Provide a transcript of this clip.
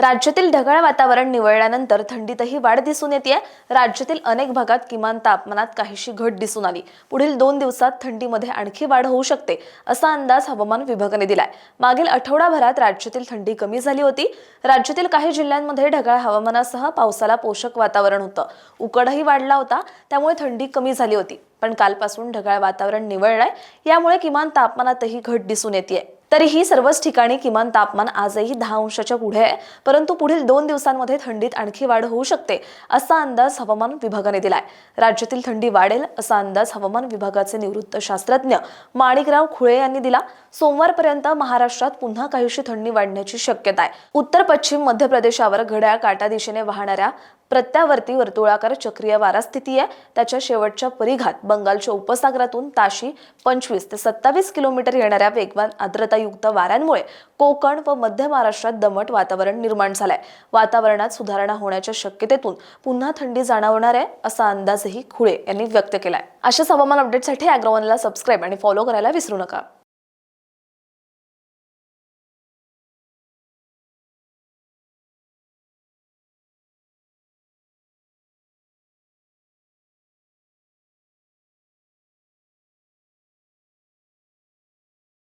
राज्यातील ढगाळ वातावरण निवळल्यानंतर थंडीतही वाढ दिसून येते राज्यातील अनेक भागात किमान तापमानात काहीशी घट दिसून आली. पुढील दोन दिवसात थंडीमध्ये आणखी वाढ होऊ शकते असा अंदाज हवामान विभागाने दिलाय. मागील आठवडाभरात राज्यातील थंडी कमी झाली होती. राज्यातील काही जिल्ह्यांमध्ये ढगाळ हवामानासह पावसाला पोषक वातावरण होतं. उकडही वाढला होता त्यामुळे थंडी कमी झाली होती. पण कालपासून ढगाळ वातावरण निवळलंय. यामुळे किमान तापमानातही घट दिसून येते तरीही सर्वच ठिकाणी किमान तापमान आजही दहा अंशाच्या पुढे आहे. परंतु पुढील दोन दिवसांमध्ये थंडीत आणखी वाढ होऊ शकते असा अंदाज हवामान विभागाने दिलाय. राज्यातील थंडी वाढेल असा अंदाज हवामान विभागाचे निवृत्त शास्त्रज्ञ माणिकराव खुळे यांनी दिला. सोमवारपर्यंत महाराष्ट्रात पुन्हा काहीशी थंडी वाढण्याची शक्यता आहे. उत्तर पश्चिम मध्य प्रदेशावर घड्याळ काटा दिशेने वाहणाऱ्या प्रत्यावर्ती वर्तुळाकार चक्रीय वारा स्थिती आहे. त्याच्या शेवटच्या परिघात बंगालच्या उपसागरातून ताशी पंचवीस ते सत्तावीस किलोमीटर येणाऱ्या वेगवान आर्द्रतायुक्त वाऱ्यांमुळे कोकण व मध्य महाराष्ट्रात दमट वातावरण निर्माण झालंय. वातावरणात सुधारणा होण्याच्या शक्यतेतून पुन्हा थंडी जाणवणार आहे असा अंदाजही खुळे यांनी व्यक्त केलाय. अशाच हवामान अपडेटसाठी अॅग्रोवनला सबस्क्राईब आणि फॉलो करायला विसरू नका.